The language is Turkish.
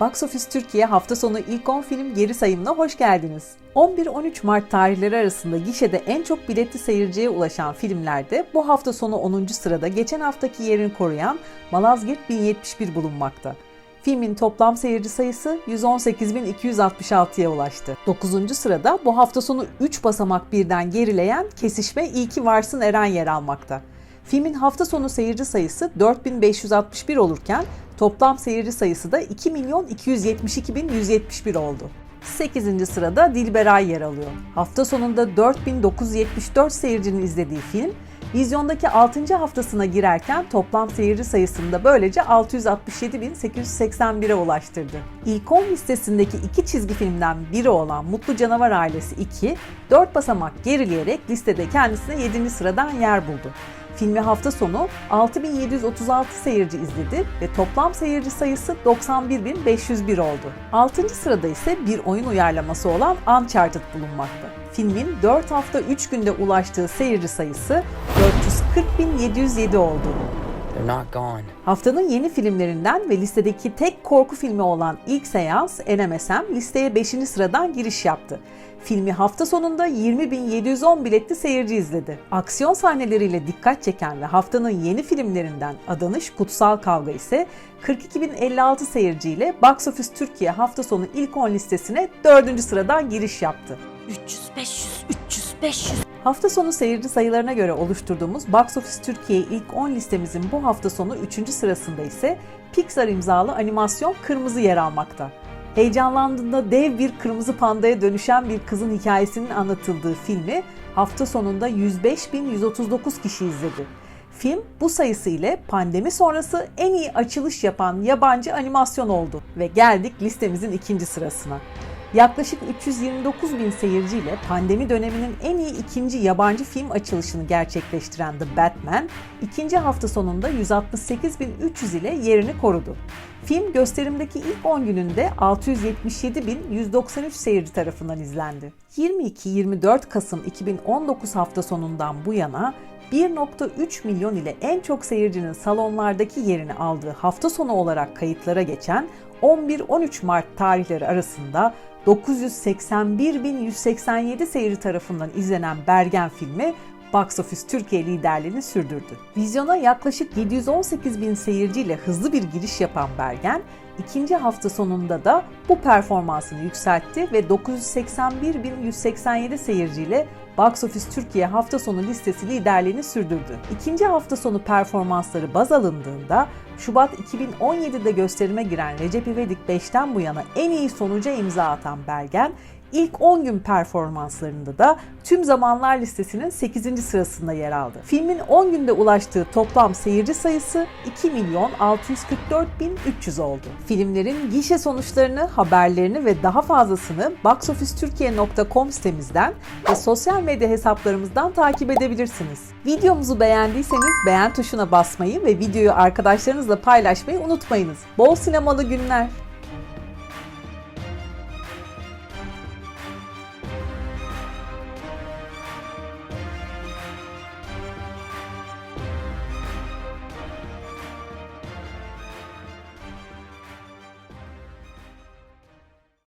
Box Office Türkiye hafta sonu ilk 10 film geri sayımına hoş geldiniz. 11-13 Mart tarihleri arasında gişede en çok biletli seyirciye ulaşan filmlerde bu hafta sonu 10. sırada geçen haftaki yerini koruyan Malazgirt 1071 bulunmakta. Filmin toplam seyirci sayısı 118.266'ya ulaştı. 9. sırada bu hafta sonu 3 basamak birden gerileyen Kesişme İyi Varsın Eren yer almakta. Filmin hafta sonu seyirci sayısı 4561 olurken toplam seyirci sayısı da 2 milyon 272.171 oldu. 8. sırada Dilberay yer alıyor. Hafta sonunda 4974 seyircinin izlediği film, vizyondaki 6. haftasına girerken toplam seyirci sayısını da böylece 667.881'e ulaştırdı. İlk 10 listesindeki iki çizgi filmden biri olan Mutlu Canavar Ailesi 2, 4 basamak gerileyerek listede kendisine 7. sıradan yer buldu. Filmi hafta sonu 6736 seyirci izledi ve toplam seyirci sayısı 91.501 oldu. 6. sırada ise bir oyun uyarlaması olan Uncharted bulunmakta. Filmin 4 hafta 3 günde ulaştığı seyirci sayısı 440.707 oldu. They're not gone. Haftanın yeni filmlerinden ve listedeki tek korku filmi olan İlk Seans NMSM listeye 5. sıradan giriş yaptı. Filmi hafta sonunda 20.710 biletli seyirci izledi. Aksiyon sahneleriyle dikkat çeken ve haftanın yeni filmlerinden Adanış Kutsal Kavga ise 42.056 seyirciyle Box Office Türkiye hafta sonu ilk 10 listesine 4. sıradan giriş yaptı. 300, 500, 300, 500. Hafta sonu seyirci sayılarına göre oluşturduğumuz Box Office Türkiye ilk 10 listemizin bu hafta sonu 3. sırasında ise Pixar imzalı animasyon Kırmızı yer almakta. Heyecanlandığında dev bir kırmızı pandaya dönüşen bir kızın hikayesinin anlatıldığı filmi hafta sonunda 105.139 kişi izledi. Film bu sayısı ile pandemi sonrası en iyi açılış yapan yabancı animasyon oldu ve geldik listemizin ikinci sırasına. Yaklaşık 329 bin seyirciyle pandemi döneminin en iyi ikinci yabancı film açılışını gerçekleştiren The Batman, ikinci hafta sonunda 168.300 ile yerini korudu. Film gösterimdeki ilk 10 gününde 677.193 seyirci tarafından izlendi. 22-24 Kasım 2019 hafta sonundan bu yana 1.3 milyon ile en çok seyircinin salonlardaki yerini aldığı hafta sonu olarak kayıtlara geçen 11-13 Mart tarihleri arasında 981.187 seyirci tarafından izlenen Bergen filmi Box Office Türkiye liderliğini sürdürdü. Vizyona yaklaşık 718 bin seyirciyle hızlı bir giriş yapan Bergen, ikinci hafta sonunda da bu performansını yükseltti ve 981.187 seyirciyle Box Office Türkiye hafta sonu listesi liderliğini sürdürdü. İkinci hafta sonu performansları baz alındığında Şubat 2017'de gösterime giren Recep İvedik 5'ten bu yana en iyi sonuca imza atan Bergen, İlk 10 gün performanslarında da tüm zamanlar listesinin 8. sırasında yer aldı. Filmin 10 günde ulaştığı toplam seyirci sayısı 2 milyon 644 bin 300 oldu. Filmlerin gişe sonuçlarını, haberlerini ve daha fazlasını boxofficetürkiye.com sitemizden ve sosyal medya hesaplarımızdan takip edebilirsiniz. Videomuzu beğendiyseniz beğen tuşuna basmayı ve videoyu arkadaşlarınızla paylaşmayı unutmayınız. Bol sinemalı günler.